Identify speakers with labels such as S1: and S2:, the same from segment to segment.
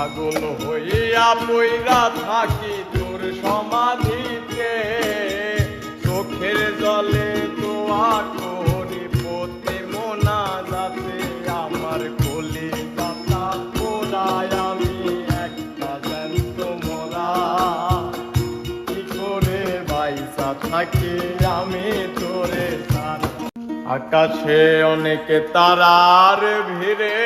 S1: পাগল হইয়া পইরা থাকি তোর সমাধিতে। চোখের জলে দোয়া করি পতি মোনা যাতে আমার কলি দাতা পোড়ায়। আমি একটা জ্যান্ত মোরা। কি করে বাইসা থাকি আমি তোরে আকাশে অনেক তারার ভিড়ে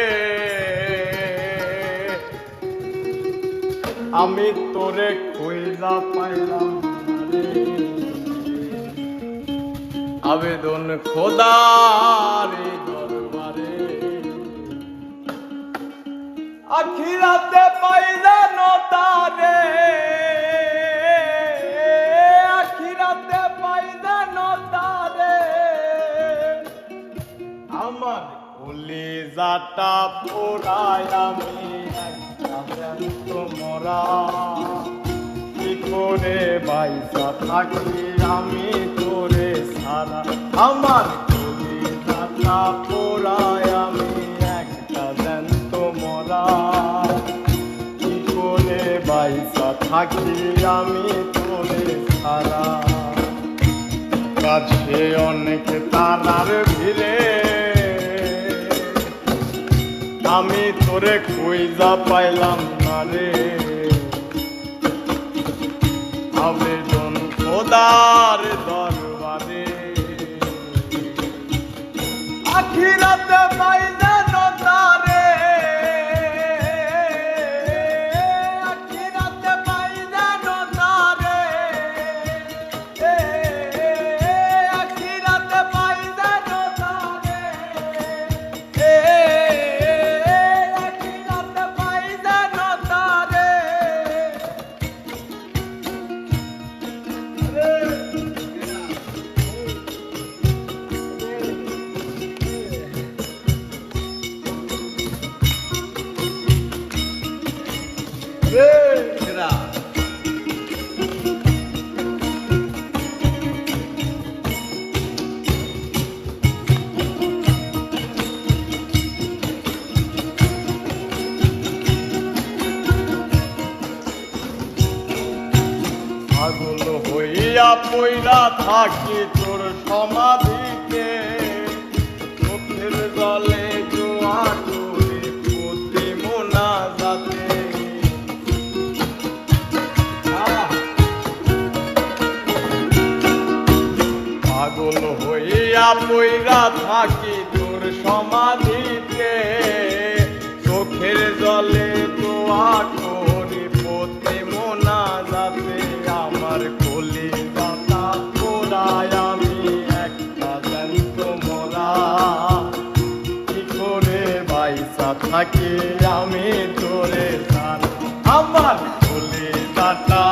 S1: আমি তোরে কইলা পাইলাম আবেদন খোদার দরবারে। আখিরাতে পাইলে নতারে আখিরাতে পাইলে নতারে আমার কলিজাটা পোড়ায় আমি একটা জ্যান্ত মরা। কি করে বাইসা থাকি আমি তোরে সারা। আমার কলিজাটা পোড়ায় আমি একটা জ্যান্ত মরা। কি করে বাইসা থাকি আমি তোরে সারা। কাছে অনেক তারার ভিড়ে আমি তোরে খুঁজা পাইলাম না রে। আবেদন খোদার দরবারে। আখিরাতে পাইলে পাগল হইয়া পইরা থাকি তোর সমাধিতে পইরা থাকি তোর সমাধিতে, চোখের জলে দোয়া করি পতি মোনা যাতে আমার কলি দাতা পোড়ায় আমি একটা জ্যান্ত মোরা। কি করে বাইসা থাকি আমি তোরে? আমার কলি দাতা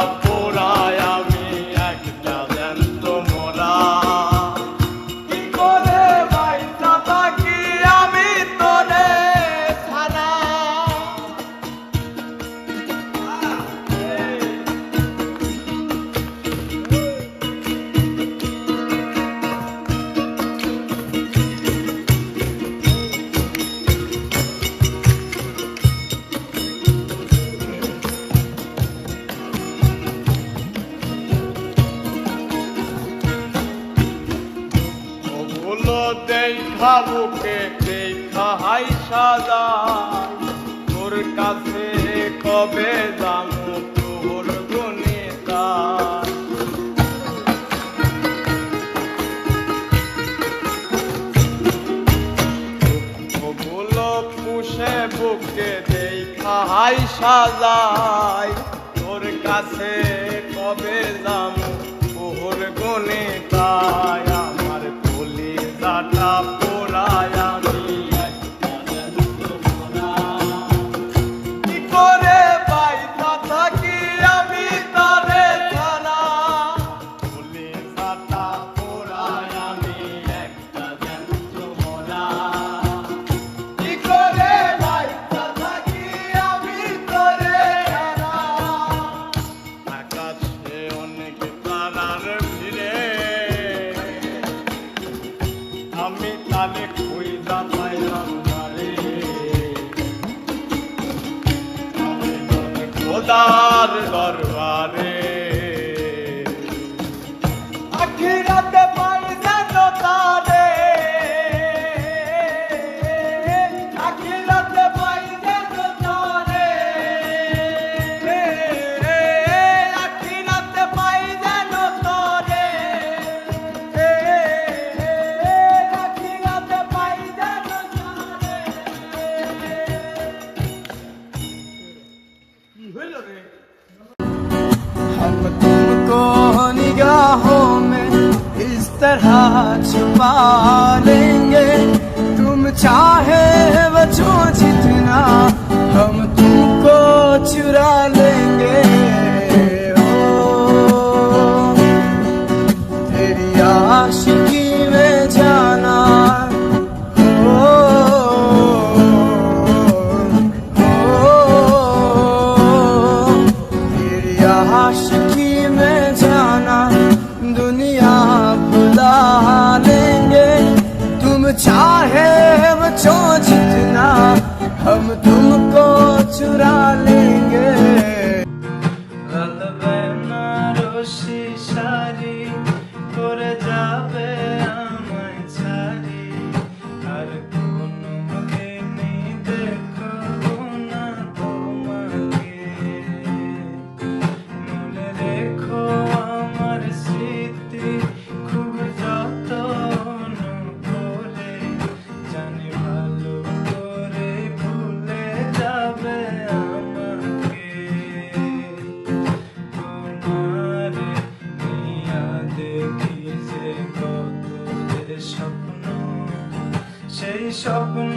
S1: দেখা বুকে দেখা হাই সাজাই তোর কাছে কবে যাব তোর গুণিতা? পুষে বুকে দেখা হাই সাজাই। তোর কাছে কবে যাব তোর গুণিতায়? খোদার দরবারে।
S2: हम तुमको निगाहों में इस तरह छुपा लेंगे। तुम चाहे tchau. স্বপ্ন সেই স্বপ্ন